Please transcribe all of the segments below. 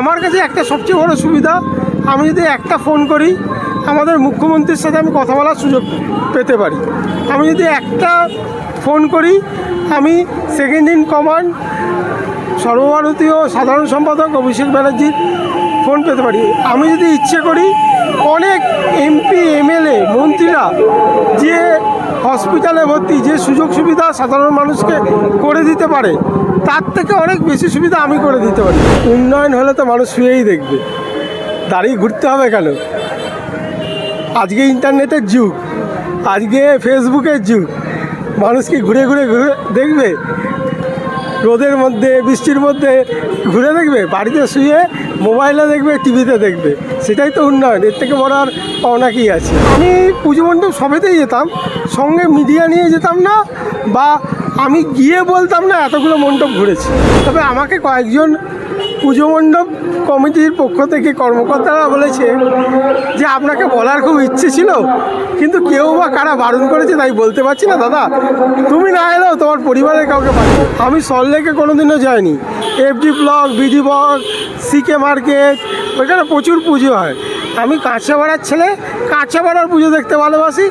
আমার কাছে একটা সবচেয়ে বড় সুবিধা, আমি যদি একটা ফোন করি, আমাদের মুখ্যমন্ত্রীর সাথে আমি কথা বলার সুযোগ পেতে পারি। আমি যদি একটা ফোন করি, আমি সেকেন্ড ইন কমান্ড সর্বভারতীয় সাধারণ সম্পাদক অভিষেক ব্যানার্জির ফোন পেতে পারি। আমি যদি ইচ্ছে করি, অনেক এমপি, এমএলএ, মন্ত্রীরা যে হসপিটালে ভর্তি, যে সুযোগ সুবিধা সাধারণ মানুষকে করে দিতে পারে, তার থেকে অনেক বেশি সুবিধা আমি করে দিতে পারি। উন্নয়ন হলে তো মানুষ শুয়েই দেখবে। দাঁড়িয়ে ঘুরতে হবে কেন? আজকে ইন্টারনেটের যুগ, আজকে ফেসবুকের যুগ, মানুষ কি ঘুরে ঘুরে ঘুরে দেখবে? রোদের মধ্যে, বৃষ্টির মধ্যে ঘুরে দেখবে? বাড়িতে শুয়ে মোবাইলে দেখবে, টিভিতে দেখবে। সেটাই তো উন্নয়ন, এর থেকে বড় আর পাওনা কি আছে? আমি পুজো মণ্ডপ সবেতেই যেতাম, সঙ্গে মিডিয়া নিয়ে যেতাম না, বা আমি গিয়ে বলতাম না, এতগুলো মণ্ডপ ঘুরেছি। তবে আমাকে কয়েকজন পুজো মণ্ডপ কমিটির পক্ষ থেকে কর্মকর্তারা বলেছে যে আপনাকে বলার খুব ইচ্ছে ছিল, কিন্তু কেউ বা কারা বারণ করেছে তাই বলতে পারছি না, দাদা। তুমি না এলেও তোমার পরিবারের কাউকে আমি সল্টলেকে কোনোদিনও যাইনি। FD block BD block, CK market, ওইখানে প্রচুর পুজো হয়। আমি কাঁচাপাড়ার ছেলে কাঁচাপাড়ার পুজো দেখতে ভালোবাসি।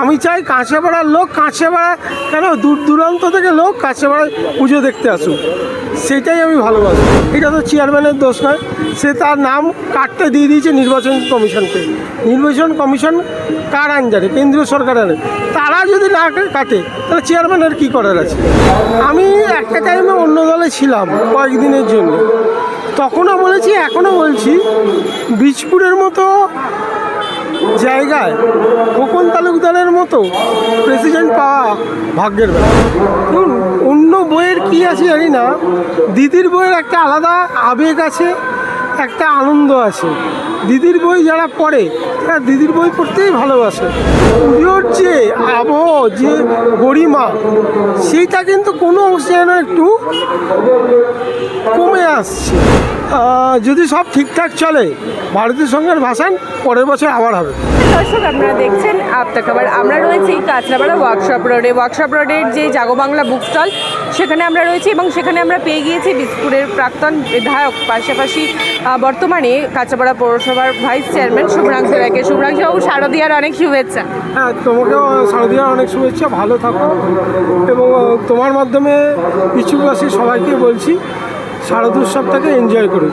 আমি চাই কাঁচাপাড়ার লোক কাঁচাপাড়া কেন? দূর দূরান্ত থেকে লোক কাঁচাপাড়ায় পুজো দেখতে আসুক। সেটাই আমি ভালোবাসি। এটা তো চেয়ারম্যানের দোষ নয়। সে তার নাম কাটতে দিয়ে দিয়েছে নির্বাচন কমিশনকে। নির্বাচন কমিশন কার আনজানে কেন্দ্রীয় সরকারের তারা যদি না কাটে, তাহলে চেয়ারম্যানের কী করার আছে? আমি একটা টাইমে অন্য দলে ছিলাম কয়েকদিনের জন্য। তখনও বলেছি, এখনও বলছি, বীজপুরের মতো জায়গায় খোকন তালুকদারের মতো প্রেসিডেন্ট পাওয়া ভাগ্যের ব্যাপার। অন্য বইয়ের কি আছে জানি না, দিদির বইয়ের একটা আলাদা আবেগ আছে, একটা আনন্দ আছে। দিদির বই যারা পড়ে, তারা দিদির বই পড়তেই ভালোবাসে। পুজোর যে আবহ, যে গরিমা, সেইটা কিন্তু কোনো অংশে যেন একটু কমে আসছে। যদি সব ঠিকঠাক চলে, ভারতীয় সঙ্গের ভাষণ পরের বছর আবার হবে। দর্শক, আপনারা দেখছেন আপতা খাবার। আমরা রয়েছি কাঁচরাপাড়া ওয়ার্কশপ রোডে ওয়ার্কশপ রোডের যে জাগো বাংলা বুক স্টল সেখানে আমরা রয়েছি এবং সেখানে আমরা পেয়ে গিয়েছি বিস্কুটের প্রাক্তন বিধায়ক। পাশাপাশি বর্তমানে কাঁচরাপাড়া পৌরসভার ভাইস চেয়ারম্যান শুভ্রাংশু রায়কে। শুভ্রাংশুবাবু শারদীয়ার অনেক শুভেচ্ছা। হ্যাঁ তোমাকেও শারদীয়ার অনেক শুভেচ্ছা ভালো থাকো। এবং তোমার মাধ্যমে পিছুবাসী সবাইকে বলছি শারদ উৎসবটাকে এনজয় করুন।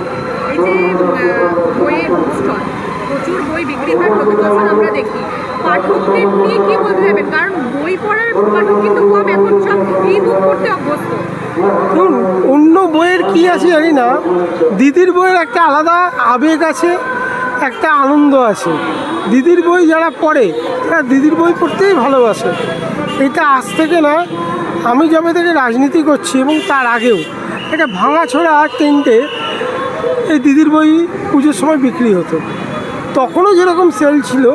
প্রচুর বই বিক্রি হয় প্রতি বছর আমরা দেখি। পাঠকদের নিয়ে কি বলতে যাবেন কারণ বই পড়ার পাঠক কিন্তু কম এখন সব ই বুক অভ্যস্ত। অন্য বইয়ের কি আছে জানি না। দিদির বইয়ের একটা আলাদা আবেগ আছে একটা আনন্দ আছে। দিদির বই যারা পড়ে, তারা দিদির বই পড়তেই ভালোবাসে। এটা আজ থেকে না আমি যবে থেকে রাজনীতি করছি এবং তার আগেও একটা ভাঙাছড়া টেন্টে এই দিদির বই পুজোর সময় বিক্রি হতো। তখনও যেরকম সেল ছিল,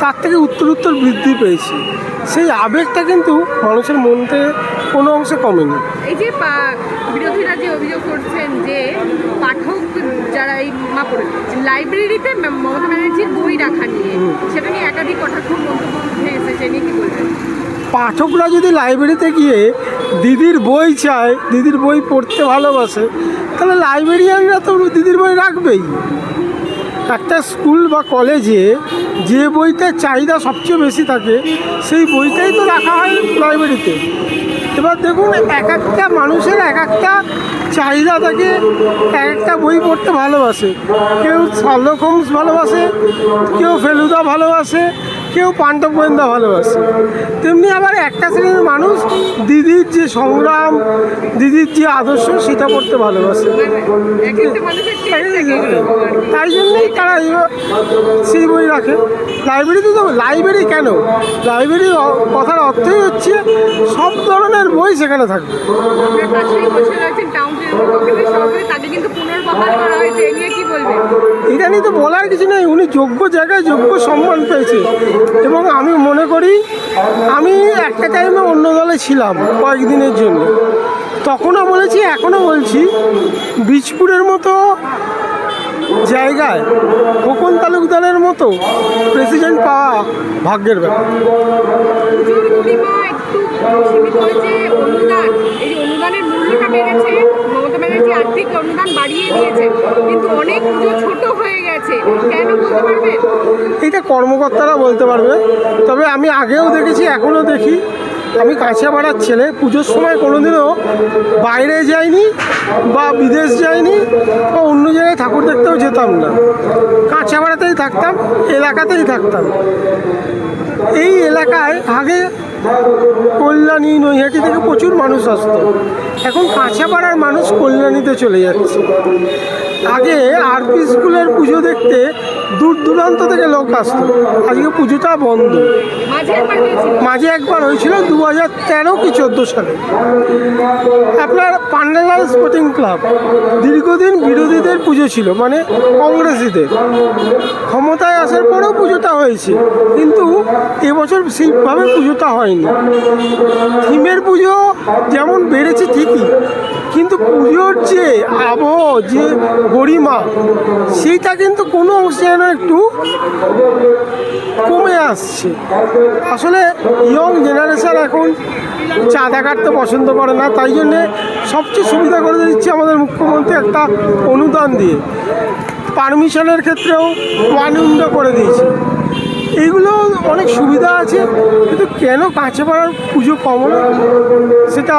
তার থেকে উত্তর উত্তর বৃদ্ধি পেয়েছি। সেই আবেগটা কিন্তু মানুষের মন থেকে কোনো অংশে কমেনি। এই যে বিরোধীরা যে অভিযোগ করছেন যে পাঠক যারা এই মাপুর লাইব্রেরিতে মমতা ব্যানার্জির বই রাখা নিয়ে। সেটা নিয়ে একাধিক কটাক্ষ মন্তব্য উঠে এসেছে নিয়ে কি বলবেন? পাঠকরা যদি লাইব্রেরিতে গিয়ে দিদির বই চায় দিদির বই পড়তে ভালোবাসে তাহলে লাইব্রেরিয়ানরা তো দিদির বই রাখবেই। একটা স্কুল বা কলেজে যে বইটার চাহিদা সবচেয়ে বেশি থাকে সেই বইটাই তো রাখা হয় লাইব্রেরিতে এবার দেখুন, এক একটা মানুষের এক একটা চাহিদা থাকে, এক একটা বই পড়তে ভালোবাসে। কেউ শার্লক হোমস ভালোবাসে, কেউ ফেলুদা ভালোবাসে কেউ পাণ্ডব গোয়েন্দা ভালোবাসে। তেমনি আবার একটা শ্রেণির মানুষ দিদির যে সংগ্রাম, দিদির যে আদর্শ, সেটা পড়তে ভালোবাসে। তাই জন্যই তারা সেই বই রাখে। লাইব্রেরিতে তো লাইব্রেরি কেন? লাইব্রেরির অ- কথার অর্থই হচ্ছে সব ধরনের বই সেখানে থাকবে। এটা নিয়ে তো বলার কিছু নেই, উনি যোগ্য জায়গায় যোগ্য সম্মান পেয়েছে। এবং আমি মনে করি আমি একটা টাইমে অন্য দলে ছিলাম কয়েকদিনের জন্য। তখনও বলেছি এখনও বলছি, বীজপুরের মতো জায়গায় খোকন তালুকদারের মতো প্রেসিডেন্ট পাওয়া ভাগ্যের ব্যাপার। অনুদান অনুদানের মূল্যটা বেড়েছে। মমতা অনুদান বাড়িয়ে দিয়েছে, কিন্তু অনেক পুজো ছোট হয়ে গেছে। কেন বলতে পারবেন এটা কর্মকর্তারা বলতে পারবে। তবে আমি আগেও দেখেছি, এখনও দেখি। আমি কাঁচাপাড়ার ছেলে, পুজোর সময় কোনোদিনও বাইরে যাইনি বা বিদেশ যাইনি বা অন্য জায়গায় ঠাকুর দেখতেও যেতাম না। কাঁচাপাড়াতেই থাকতাম, এলাকাতেই থাকতাম। এই এলাকায় আগে কল্যাণী নৈহাটি থেকে প্রচুর মানুষ আসতো। এখন কাঁচাপাড়ার মানুষ কল্যাণীতে চলে যাচ্ছে। আগে আরপি স্কুলের পুজো দেখতে দূর দূরান্ত থেকে লোক আসতো। আজকে পুজোটা বন্ধ। মাঝে একবার হয়েছিল। দু হাজার তেরো কি চোদ্দ সালে। আপনার পান্ডালাল স্পোর্টিং ক্লাব দীর্ঘদিন বিরোধীদের পুজো ছিল মানে কংগ্রেসিদের। ক্ষমতায় আসার পরেও পুজোটা হয়েছে কিন্তু এবছর সেইভাবে পুজোটা হয়নি। থিমের পুজো যেমন বেড়েছে ঠিকই কিন্তু পুজোর যে আবহ যে গরিমা, সেইটা কিন্তু কোনো অংশে যেন একটু কমে আসছে। আসলে ইয়ং জেনারেশন এখন চাঁদা কাটতে পছন্দ করে না, তাই জন্যে সবচেয়ে সুবিধা করে দিচ্ছে আমাদের মুখ্যমন্ত্রী একটা অনুদান দিয়ে। পারমিশনের ক্ষেত্রেও ওয়ান উইন্ডো করে দিয়েছে। এইগুলো অনেক সুবিধা আছে, কিন্তু কেন কাছে পাড়ার পুজো কম সেটা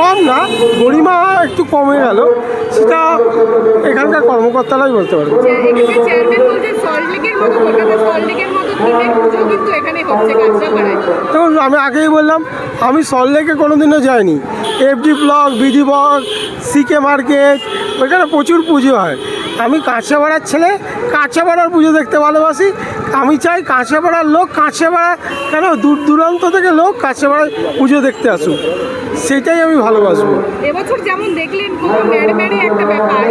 কম না গরিমা একটু কমে গেল। সেটা এখানকার কর্মকর্তারাই বলতে পারবে। দেখুন আমি আগেই বললাম আমি সল্টলেকে কোনো দিনও যাইনি। FD block BD block CK market ওইখানে প্রচুর পুজো হয়। আমি কাঁচাপাড়ার ছেলে কাঁচাপাড়ার পুজো দেখতে ভালোবাসি। আমি চাই কাঁচাপাড়ার লোক কাঁচাপাড়া কেন দূর দূরান্ত থেকে লোক কাঁচাপাড়ায় পুজো দেখতে আসুক। সেটাই আমি ভালোবাসবো। এবছর যেমন দেখলেন একটা ব্যাপার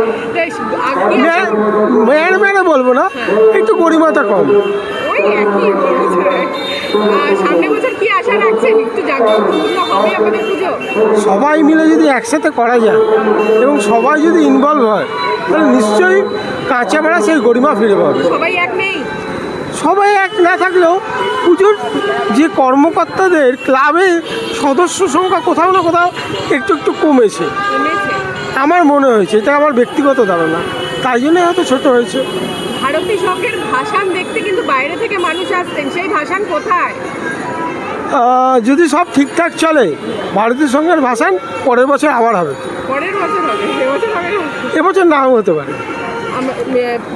মেয়ের বলব না একটু কম। রাখছেন? একটু হবে আমাদের পুজো? সবাই মিলে যদি একসাথে করা যায় এবং সবাই যদি ইনভলভ হয় তাহলে নিশ্চয়ই কাঁচাপাড়া সেই গরিমা ফিরে পাবে। সবাই এক নেই। সবাই এক না থাকলেও পুজোর যে কর্মকর্তাদের ক্লাবে সদস্য সংখ্যা কোথাও না কোথাও একটু একটু কমেছে। আমার মনে হয়েছে এটা আমার ব্যক্তিগত ধারণা তাই জন্য হয়তো ছোট হয়েছে। ভারতী সঙ্গের ভাসান দেখতে কিন্তু বাইরে থেকে মানুষ আসতেন সেই ভাসান কোথায়? যদি সব ঠিকঠাক চলে ভারতীয় সঙ্গের ভাষান পরের বছর আবার হবে। পরের বছর হবে এবছর নাও হতে পারে।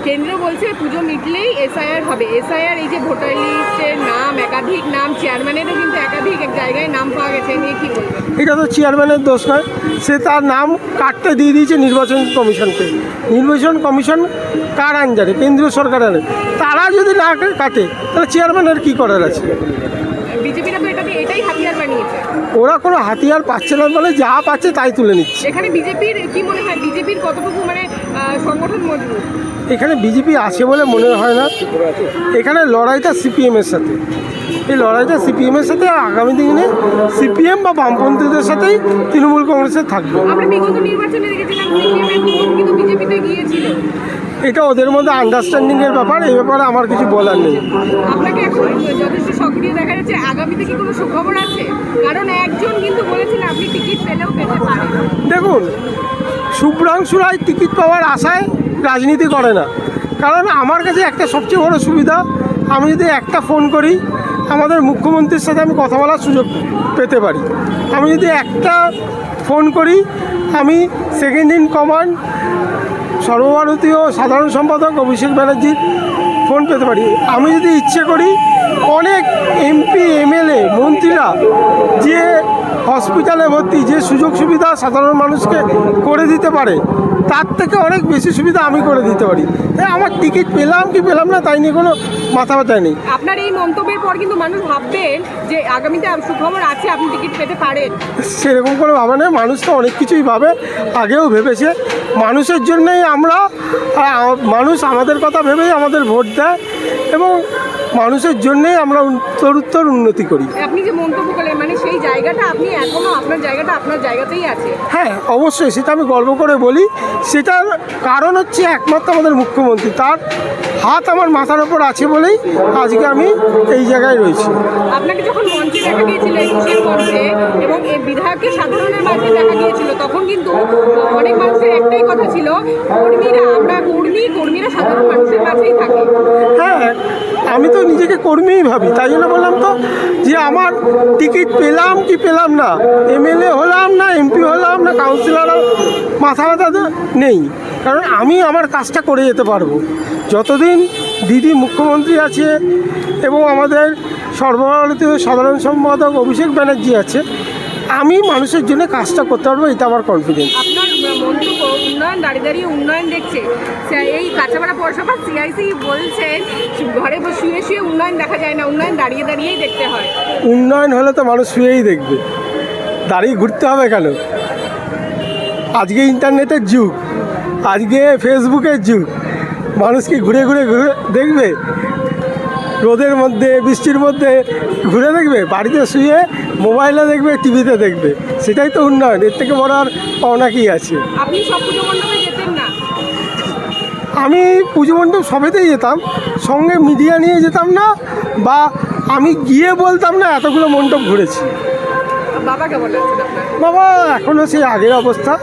কেন্দ্র বলছে পুজো মিটলেই এসআইআর হবে। এসআইআর এই যে ভোটার লিস্টের নাম, একাধিক নাম, চেয়ারম্যানেরও কিন্তু একাধিক এক জায়গায় নাম পাওয়া গেছে নিয়ে কি বলবেন? এটা তো চেয়ারম্যানের দোষ নয়। সে তার নাম কাটতে দিয়ে দিয়েছে নির্বাচন কমিশনকে। নির্বাচন কমিশন কার আনজারে কেন্দ্রীয় সরকার আনে তারা যদি না কাটে, তাহলে চেয়ারম্যানের কী করার আছে? ওরা কোনো হাতিয়ার পাচ্ছে না বলে যা পাচ্ছে তাই তুলে নিচ্ছে। এখানে বিজেপির কি মনে হয় বিজেপির কতটুকু মানে সংগঠন মজবুত? এখানে বিজেপি আছে বলে মনে হয় না। এখানে লড়াইটা সিপিএমের সাথে। এই লড়াইটা সিপিএমের সাথে আগামী দিনে সিপিএম বা বামপন্থীদের সাথেই তৃণমূল কংগ্রেসের থাকবে। আমরা বিগত নির্বাচনে দেখেছিলাম সিপিএমের কিন্তু বিজেপিতে গিয়েছিল। এটা ওদের মধ্যে আন্ডারস্ট্যান্ডিংয়ের ব্যাপার এই ব্যাপারে আমার কিছু বলার নেই। আপনাকে এখন যথেষ্ট সক্রিয় দেখা যাচ্ছে। আগামীতে কি কোনো সুখবর আছে? কারণ একজন কিন্তু বলেছেন আপনি টিকিট পেলেও পেতে পারেন। দেখুন শুভ্রাংশু রায় টিকিট পাওয়ার আশায় রাজনীতি করে না। কারণ আমার কাছে একটা সবচেয়ে বড় সুবিধা আমি যদি একটা ফোন করি আমাদের মুখ্যমন্ত্রীর সাথে আমি কথা বলার সুযোগ পেতে পারি। আমি যদি একটা ফোন করি আমি সেকেন্ড ইন কমান্ড সর্বভারতীয় সাধারণ সম্পাদক অভিষেক ব্যানার্জির ফোন পেতে পারি। আমি যদি ইচ্ছে করি, অনেক এমপি, এমএলএ, মন্ত্রীরা যে হসপিটালে ভর্তি যে সুযোগ সুবিধা সাধারণ মানুষকে করে দিতে পারে তার থেকে অনেক বেশি সুবিধা আমি করে দিতে পারি। তাই আমার টিকিট পেলাম কি পেলাম না তাই নিয়ে কোনো মাথা ব্যথা নেই। আপনার এই মন্তব্যের পর কিন্তু মানুষ ভাববেন যে আগামীতে সুখবর আছে আপনি টিকিট পেতে পারেন। সেরকম কোনো ভাবা নেই মানুষ তো অনেক কিছুই ভাবে আগেও ভেবেছে। মানুষের জন্যই আমরা মানুষ আমাদের কথা ভেবেই আমাদের ভোট দেয় এবং মানুষের জন্যেই আমরা উত্তরোত্তর উন্নতি করি। আপনি যে মন্তব্য করলেন মানে সেই জায়গাটা আপনি এখনও আপনার জায়গাটা আপনার জায়গাতেই আছে? হ্যাঁ অবশ্যই সেটা আমি গর্ব করে বলি। সেটার কারণ হচ্ছে একমাত্র আমাদের মুখ্যমন্ত্রী। তার হাত আমার মাথার ওপর আছে বলেই আজকে আমি এই জায়গায় রয়েছি। আপনাকে যখন মঞ্চে দেখা গিয়েছিল একুশের মঞ্চে এবং এই বিধায়ককে সাধারণের মাঝে দেখা গিয়েছিল তখন কিন্তু অনেক মানুষের একটাই কথা ছিল কর্মীরা আমরা কর্মী কর্মীরা সাধারণ মানুষের মাঝেই থাকে। হ্যাঁ আমি তো নিজেকে কর্মীই ভাবি, তাই জন্য বললাম তো যে আমার টিকিট পেলাম কি পেলাম না, এমএলএ হলাম না, এমপি হলাম না কাউন্সিলর মাথা ব্যথা নেই। কারণ আমি আমার কাজটা করে যেতে পারব। যতদিন দিদি মুখ্যমন্ত্রী আছে এবং আমাদের সর্বভারতীয় সাধারণ সম্পাদক অভিষেক ব্যানার্জি আছে আমি মানুষের জন্য কাজটা করতে পারব এটা আমার কনফিডেন্স আপনার মন্তব্য উন্নয়ন দাঁড়িয়ে দাঁড়িয়ে উন্নয়ন দেখছে। এই কাঁচাপাড়া পৌরসভা সিআইসি বলছেন ঘরে বসে শুয়ে শুয়ে উন্নয়ন দেখা যায় না উন্নয়ন দাঁড়িয়ে দাঁড়িয়েই দেখতে হয়। উন্নয়ন হলে তো মানুষ শুয়েই দেখবে। দাঁড়িয়ে ঘুরতে হবে কেন? আজকে ইন্টারনেটের যুগ আজকে ফেসবুকের যুগ। মানুষ কি ঘুরে ঘুরে ঘুরে দেখবে? রোদের মধ্যে বৃষ্টির মধ্যে ঘুরে দেখবে? বাড়িতে শুয়ে মোবাইলে দেখবে টিভিতে দেখবে। সেটাই তো উন্নয়ন এর থেকে বড় আর পাওনা কি আছে? আপনি সব পুজো মণ্ডপে যেতেন না? আমি পুজো মণ্ডপ সবেতেই যেতাম সঙ্গে মিডিয়া নিয়ে যেতাম না বা আমি গিয়ে বলতাম না এতগুলো মণ্ডপ ঘুরেছি। বাবা এখনও সেই আগের অবস্থা।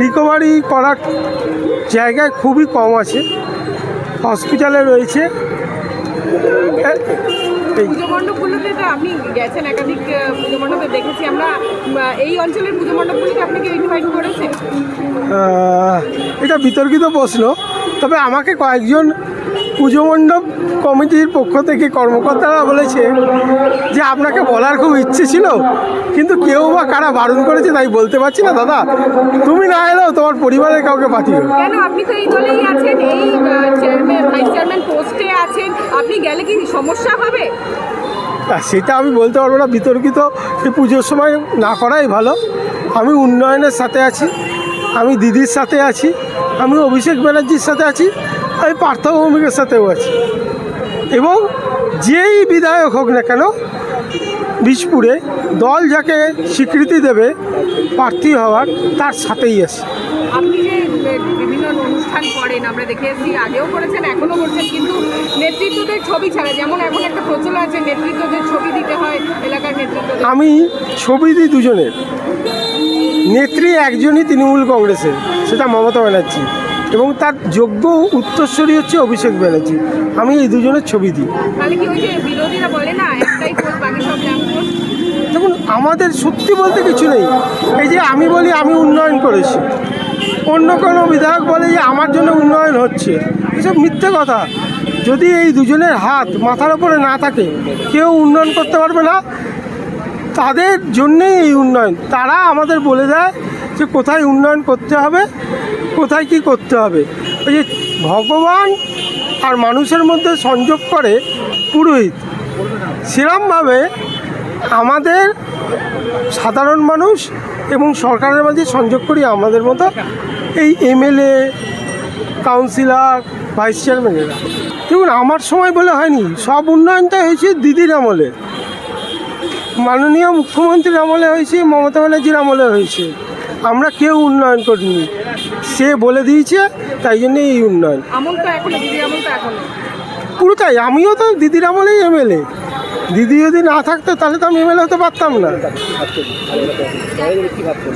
রিকভারি করার জায়গায় খুবই কম আছে। হসপিটালে রয়েছে। এ- এই পুজো মণ্ডপগুলোতে তো আপনি গেছেন একাধিক পুজো মণ্ডপে দেখেছি। আমরা এই অঞ্চলের পুজো মণ্ডপগুলিকে আপনাকে ইনভাইট করেছে এটা বিতর্কিত প্রশ্ন তবে আমাকে কয়েকজন পুজো মণ্ডপ কমিটির পক্ষ থেকে কর্মকর্তারা বলেছে যে আপনাকে বলার খুব ইচ্ছে ছিল কিন্তু কেউ বা কারা বারণ করেছে তাই বলতে পারছি না দাদা। তুমি না এলেও তোমার পরিবারের কাউকে পাঠিও কেন? আপনি তো এই দলেই আছেন এই ভাইস চেয়ারম্যান পোস্টে আছেন। আপনি গেলে কি সমস্যা হবে? সেটা আমি বলতে পারব না বিতর্কিত। এই পুজোর সময় না করাই ভালো। আমি উন্নয়নের সাথে আছি আমি দিদির সাথে আছি আমি অভিষেক ব্যানার্জির সাথে আছি। আমি পার্থ ভৌমিকের সাথেও আছি। এবং যেই বিধায়ক হোক না কেন বিষপুরে দল যাকে স্বীকৃতি দেবে প্রার্থী হওয়ার তার সাথেই আছি। আপনি যে বিভিন্ন অনুষ্ঠান করেন আমরা দেখেছি আগেও করেছেন এখনও করছেন কিন্তু নেতৃত্বদের ছবি ছাড়া যেমন এখন একটা প্রচলন আছে নেতৃত্বদের ছবি দিতে হয় এলাকার আমি ছবি দিই দুজনের। নেত্রী একজনই তৃণমূল কংগ্রেসের সেটা মমতা ব্যানার্জি। এবং তার যোগ্য উত্তরস্বরী হচ্ছে অভিষেক ব্যানার্জি। আমি এই দুজনের ছবি দিই। দেখুন আমাদের সত্যি বলতে কিছু নেই। এই যে আমি বলি আমি উন্নয়ন করেছি। অন্য কোনো বিধায়ক বলে যে আমার জন্য উন্নয়ন হচ্ছে। এসব মিথ্যে কথা। যদি এই দুজনের হাত মাথার ওপরে না থাকে কেউ উন্নয়ন করতে পারবে না। তাদের জন্যেই এই উন্নয়ন। তারা আমাদের বলে দেয় যে কোথায় উন্নয়ন করতে হবে, কোথায় কি করতে হবে। ওই যে ভগবান আর মানুষের মধ্যে সংযোগ করে পুরোহিত। সেরমভাবে আমাদের সাধারণ মানুষ এবং সরকারের মাঝে সংযোগ করি আমাদের মতো এই এমএলএ, কাউন্সিলর, ভাইস চেয়ারম্যানেরা দেখুন, আমার সময় বলে হয়নি, সব উন্নয়নটা হয়েছে দিদির আমলে। মাননীয় মুখ্যমন্ত্রীর আমলে হয়েছে, মমতা ব্যানার্জির আমলে হয়েছে। আমরা কেউ উন্নয়ন করিনি। সে বলে দিয়েছে তাই জন্যে এই উন্নয়ন। পুরোটাই আমিও তো দিদির আমলেই এমএলএ। দিদি যদি না থাকতো তাহলে তো আমি এমএলএ হতে পারতাম না।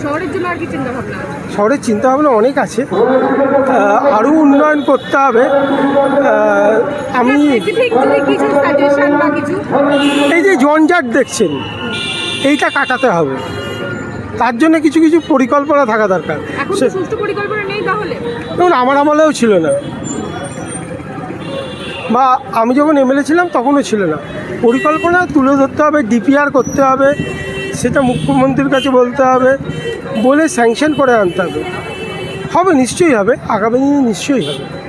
শহরের চিন্তা ভাবনা? চিন্তাভাবনা অনেক আছে। আরও উন্নয়ন করতে হবে। আমি এই যে জঞ্জাট দেখছেন এইটা কাটাতে হবে। তার জন্য কিছু কিছু পরিকল্পনা থাকা দরকার। যেমন আমার আমলেও ছিল না। বা আমি যখন এমএলএ ছিলাম তখনও ছিল না। পরিকল্পনা তুলে ধরতে হবে ডিপিআর করতে হবে সেটা মুখ্যমন্ত্রীর কাছে বলতে হবে বলে স্যাংশন করে আনতে হবে। হবে নিশ্চয়ই হবে আগামী দিনে নিশ্চয়ই হবে।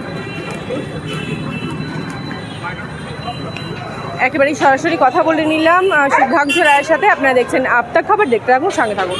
একেবারেই সরাসরি কথা বলে নিলাম সিদ্ধাংশ রায়ের সাথে আপনারা দেখছেন আপনার খবর দেখতে থাকুন সঙ্গে থাকুন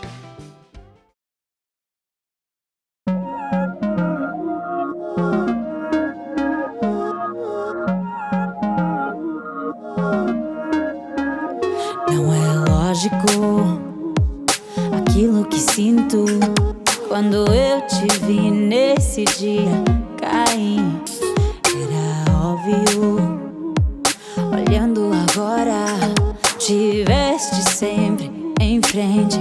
Tiveste sempre em frente